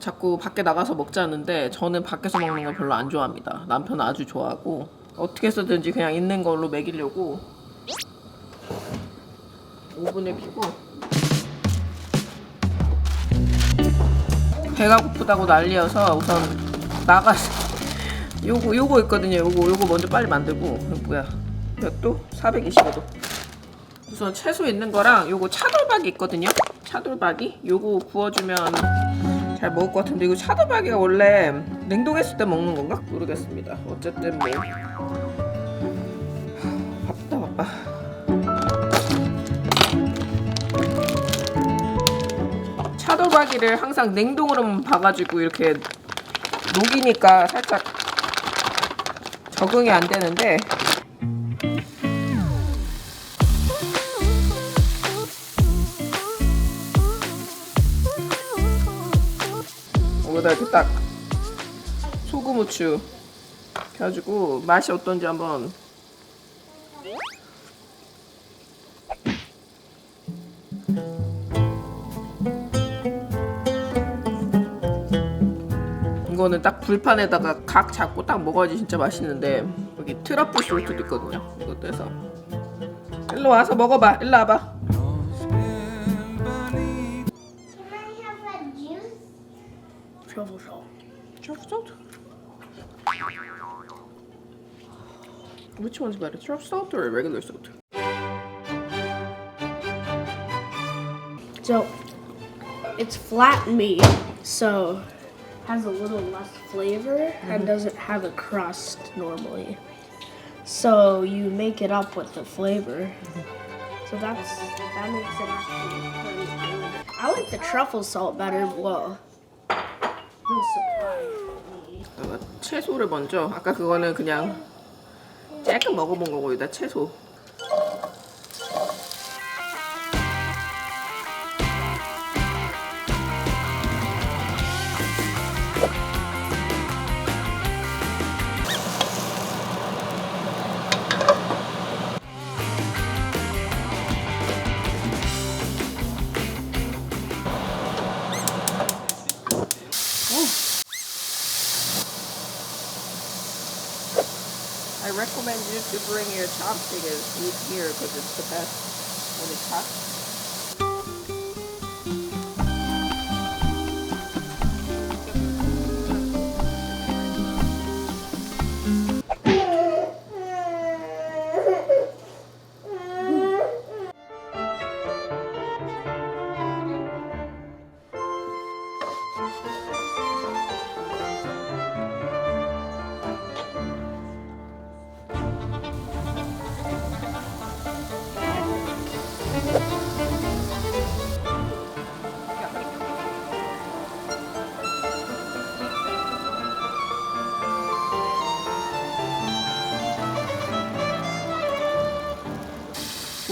자꾸 밖에 나가서 먹자는데 저는 밖에서 먹는 걸 별로 안 좋아합니다. 남편은 아주 좋아하고 어떻게 해서든지 그냥 있는 걸로 먹이려고 오븐을 켜고 배가 고프다고 난리여서 우선 나가서 요거 요거 있거든요. 요거 요거 먼저 빨리 만들고 뭐야? 몇 도? 425도. 우선 채소 있는 거랑 요거 차돌박이 있거든요. 차돌박이 요거 구워주면 잘 먹을 것 같은데 이거 차돌박이가 원래 냉동했을 때 먹는 건가? 모르겠습니다. 어쨌든 뭐 바쁘다 바빠. 차돌박이를 항상 냉동으로만 봐가지고 이렇게 녹이니까 살짝 적응이 안 되는데 여기다 이렇게 딱 소금 후추 해가지고 맛이 어떤지 한번. 이거는 딱 불판에다가 각 잡고 딱 먹어야지 진짜 맛있는데. 여기 트러플 솔트도 있거든요. 이것도 해서. 일로 와서 먹어봐. 일로 와봐 Which one's better, truffle salt or regular salt? So it's flat meat, so has a little less flavor and doesn't have a crust normally. So you make it up with the flavor. So that's that makes it actually pretty good. I like the truffle salt better. Well, no surprise. me. 내가 채소를 먼저 아까 그거는 그냥 조금 먹어본 거고 여기다 채소 bring your chopstick and eat here because it's the best when it's hot.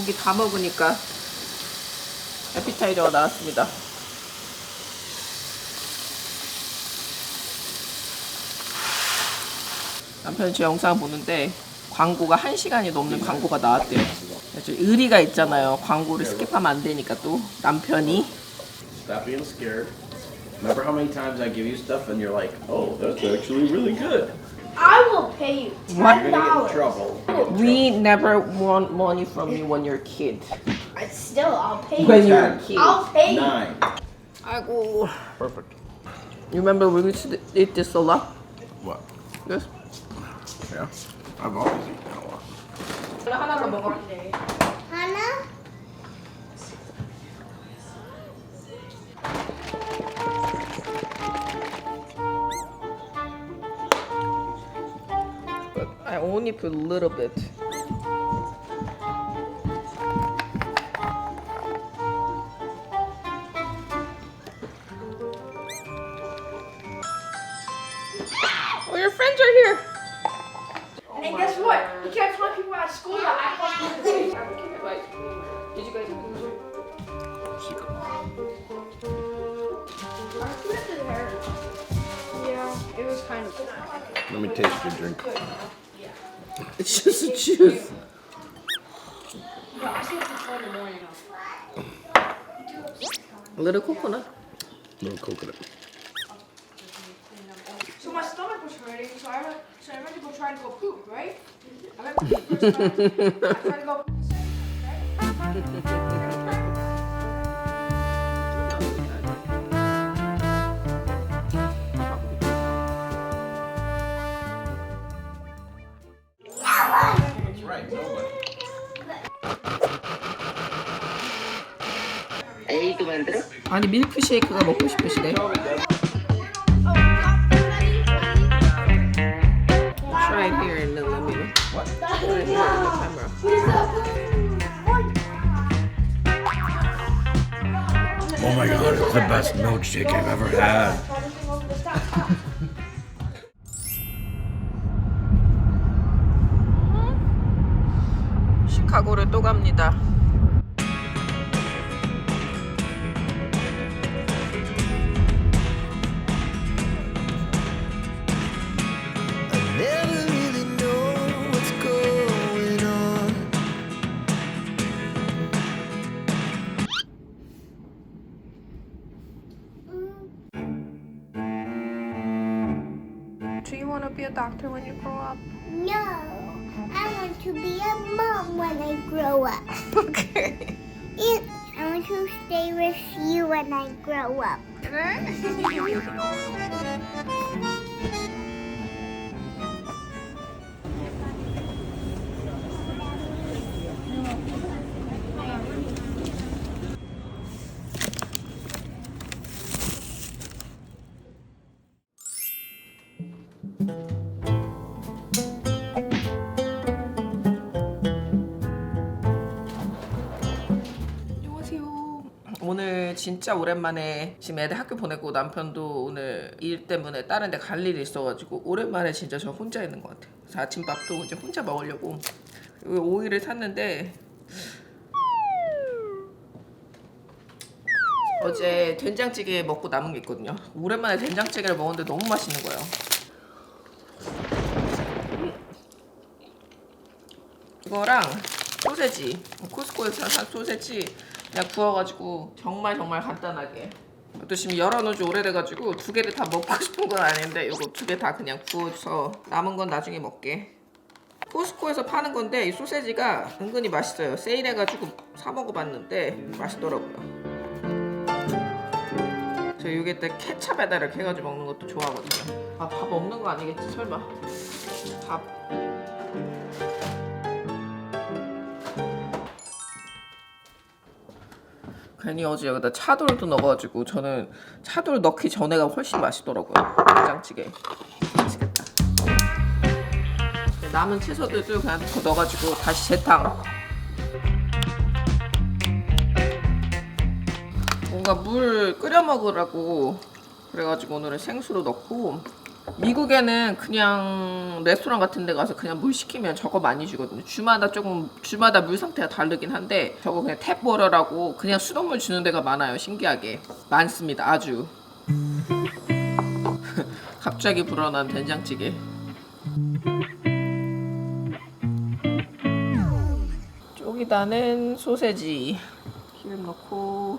고기 다 먹으니까 에피타이저가 나왔습니다. 남편이 제 영상 보는데 광고가 1시간이 넘는 광고가 나왔대요. 그래서 의리가 있잖아요. 광고를 스킵하면 안 되니까 또 남편이 Stop being scared. Remember how many times I give you stuff and you're like, oh, that's actually really good. I will pay you What? You're gonna get in trouble. We never want money from you when you're a kid. I still, I'll pay When you. you're a kid. I'll pay you. Nine. 아이고. Perfect. You remember we used to eat this a lot? What? Yes. Yeah. I've always eaten a lot. 하나 더 먹어. Only put a little bit. Oh, your friends are here. And guess what? You can't tell people at school that I fucking Did you guys lose it? Yeah, it was kind of. Let me taste your drink. It's just a juice. A little coconut. A little coconut. So my stomach was hurting, so I went, so I went to go try to go poop, right? I went to go poop. To poop. 만들어? 아니 밀크쉐이크가 먹고 싶으시대. It here know. What? Try it here in the camera. Oh my god, it's the best milkshake I've ever had. 시카고를 또 갑니다. A doctor when you grow up? No, I want to be a mom when I grow up. Okay. I want to stay with you when I grow up. 진짜 오랜만에 지금 애들 학교 보내고 남편도 오늘 일 때문에 다른 데 갈 일이 있어가지고 오랜만에 진짜 저 혼자 있는 것 같아요. 그래서 아침밥도 이제 혼자 먹으려고 이 오이를 샀는데 어제 된장찌개 먹고 남은 게 있거든요. 오랜만에 된장찌개를 먹었는데 너무 맛있는 거예요. 이거랑 소세지 코스코에서 산 소세지 그냥 구워가지고. 정말 정말 간단하게. 또 지금 열어놓은 지 오래돼가지고 두 개를 다 먹고 싶은 건 아닌데 이거 두 개 다 그냥 구워서 남은 건 나중에 먹게. 코스코에서 파는 건데 이 소세지가 은근히 맛있어요. 세일해가지고 사 먹어봤는데 맛있더라고요. 저 이게 때 케찹에다 이렇게 해가지고 먹는 것도 좋아하거든요. 아 밥 없는 거 아니겠지? 설마. 밥 괜히 어제 여기다 차돌도 넣어가지고 저는 차돌 넣기 전에가 훨씬 맛있더라고요. 된장찌개. 맛있겠다. 남은 채소들도 그냥 더 넣어가지고 다시 재탕. 뭔가 물 끓여 먹으라고 그래가지고 오늘은 생수로 넣고 미국에는 그냥 레스토랑 같은 데 가서 그냥 물 시키면 저거 많이 주거든요. 주마다 조금 주마다 물 상태가 다르긴 한데 저거 그냥 탭워터라고 그냥 수돗물 주는 데가 많아요. 신기하게 많습니다. 아주 갑자기 불어난 된장찌개. 여기다는 소세지 기름 넣고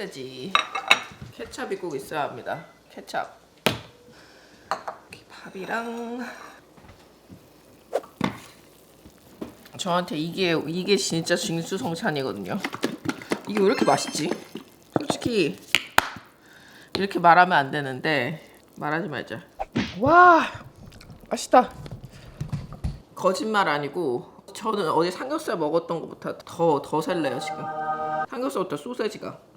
소세지. 케찹이 꼭 있어야 합니다. 케찹 밥이랑 저한테 이게 이게 진짜 진수성찬이거든요. 이게 왜 이렇게 맛있지? 솔직히 이렇게 말하면 안 되는데 말하지 말자. 와 맛있다. 거짓말 아니고 저는 어제 삼겹살 먹었던 것보다 더더 설레요 지금. 삼겹살부터 소세지가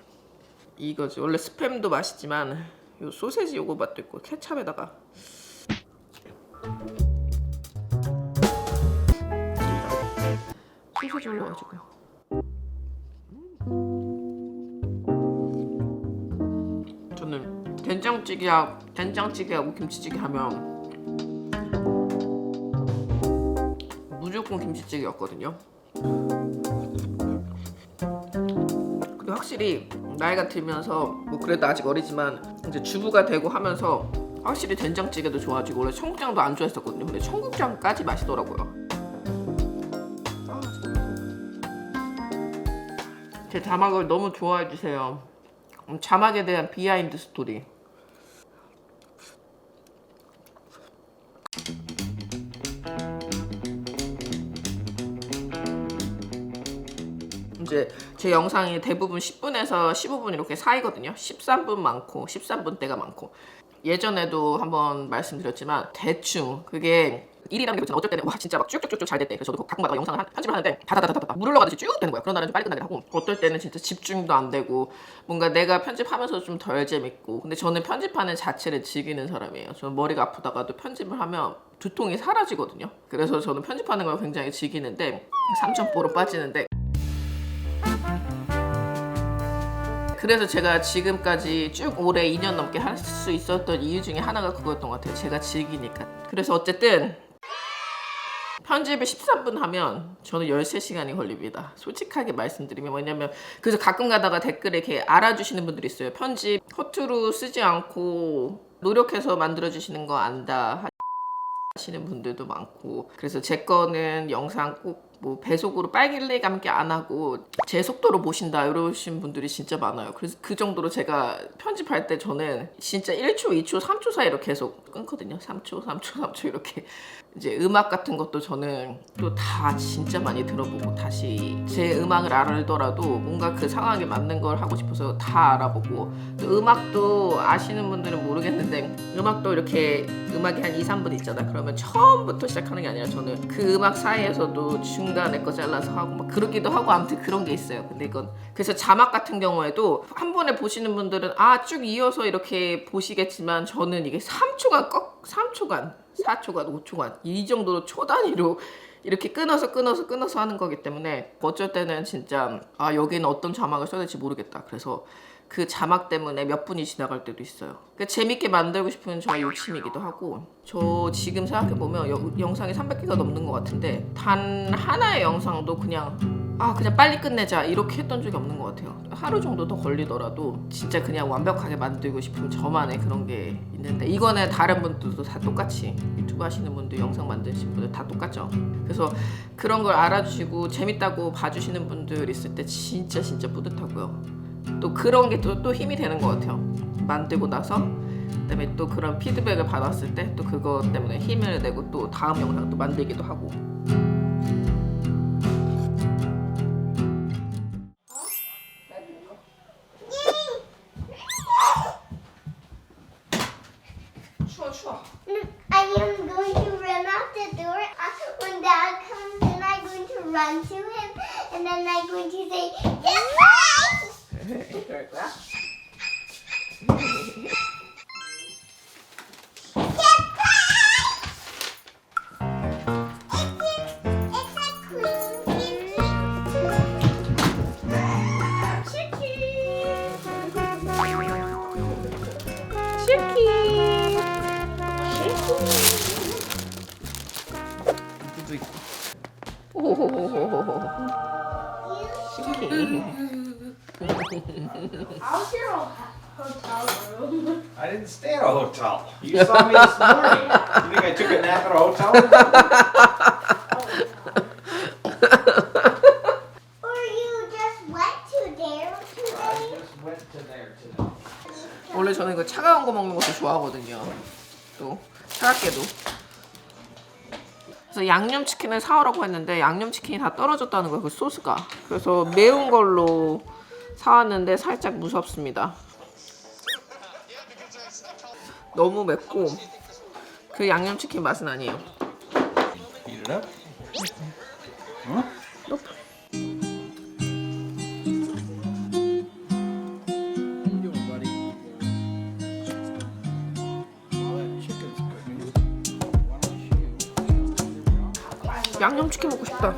이거지. 원래 스팸도 맛있지만 요 소세지 요거 맛도 있고 케찹에다가. 소세지 올려가지고 저는 된장찌개하고 된장찌개하고 김치찌개 하면 무조건 김치찌개였거든요. 근데 확실히 나이가 들면서 뭐 그래도 아직 어리지만 이제 주부가 되고 하면서 확실히 된장찌개도 좋아지고 원래 청국장도 안 좋아했었거든요. 근데 청국장까지 맛있더라고요. 아, 제 자막을 너무 좋아해 주세요. 음, 자막에 대한 비하인드 스토리. 이제 제 영상이 대부분 10분에서 15분 이렇게 사이거든요. 13분 많고 13분 대가 많고 예전에도 한번 말씀드렸지만 대충 그게 일이라는 게. 어쩔 때는 와 진짜 막 쭉쭉쭉쭉 잘 됐대. 그래서 저도 가끔 가다 영상을 한, 편집을 하는데 다다다다다다 물 흘러가듯이 쭉 되는 거야. 그런 날은 좀 빨리 끝나게 하고 어떨 때는 진짜 집중도 안 되고 뭔가 내가 편집하면서 좀 덜 재밌고 근데 저는 편집하는 자체를 즐기는 사람이에요. 저는 머리가 아프다가도 편집을 하면 두통이 사라지거든요. 그래서 저는 편집하는 걸 굉장히 즐기는데 삼천포로 빠지는데 그래서 제가 지금까지 쭉 올해 2년 넘게 할 수 있었던 이유 중에 하나가 그거였던 것 같아요. 제가 즐기니까. 그래서 어쨌든 편집을 13분 하면 저는 13시간이 걸립니다. 솔직하게 말씀드리면 뭐냐면 그래서 가끔 가다가 댓글에 이렇게 알아주시는 분들이 있어요. 편집 허투루 쓰지 않고 노력해서 만들어주시는 거 안다 하시는 분들도 많고 그래서 제 거는 영상 꼭뭐 배속으로 빨길래 감기 안 하고 제 속도로 보신다 이러신 분들이 진짜 많아요. 그래서 그 정도로 제가 편집할 때 저는 진짜 1초, 2초, 3초 사이로 계속 끊거든요. 3초, 3초, 3초 이렇게 이제 음악 같은 것도 저는 또 다 진짜 많이 들어보고 다시 제 음악을 알더라도 뭔가 그 상황에 맞는 걸 하고 싶어서 다 알아보고 또 음악도 아시는 분들은 모르겠는데 음악도 이렇게 음악이 한 2, 3분 있잖아 그러면 처음부터 시작하는 게 아니라 저는 그 음악 사이에서도 중 간에 거 잘라서 하고 막 그러기도 하고 아무튼 그런 게 있어요. 근데 이건 그래서 자막 같은 경우에도 한 번에 보시는 분들은 아 쭉 이어서 이렇게 보시겠지만 저는 이게 3초간 꺾 3초간 4초간 5초간 이 정도로 초 단위로 이렇게 끊어서 끊어서 끊어서 하는 거기 때문에 어쩔 때는 진짜 아 여기는 어떤 자막을 써야 될지 모르겠다. 그래서 그 자막 때문에 몇 분이 지나갈 때도 있어요. 그 재밌게 만들고 싶은 저의 욕심이기도 하고 저 지금 생각해 보면 영상이 300개가 넘는 것 같은데 단 하나의 영상도 그냥 아 그냥 빨리 끝내자 이렇게 했던 적이 없는 것 같아요. 하루 정도 더 걸리더라도 진짜 그냥 완벽하게 만들고 싶은 저만의 그런 게 있는데 이거는 다른 분들도 다 똑같이 유튜브 하시는 분들 영상 만드시는 분들 다 똑같죠. 그래서 그런 걸 알아주시고 재밌다고 봐주시는 분들 있을 때 진짜 진짜 뿌듯하고요. 또 그런 게 또 또 힘이 되는 것 같아요. 만들고 나서 그다음에 또 그런 피드백을 받았을 때 또 그거 때문에 힘을 내고 또 다음 영상 또 만들기도 하고. I didn't stay at a hotel. You saw me this morning. You think I took a nap at a hotel? Or you just went to there today? I just went to there today. 원래 저는 이거 차가운 거 먹는 것도 좋아하거든요. 또 차갑게도. 그래서 양념 치킨을 사오라고 했는데 양념 치킨이 다 떨어졌다는 거예요. 그 소스가. 그래서 매운 걸로 사왔는데 살짝 무섭습니다. 너무 맵고 그 양념치킨 맛은 아니에요. Heat it up. 양념치킨 먹고 싶다.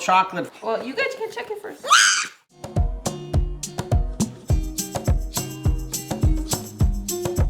Chocolate Well, you guys can check it first.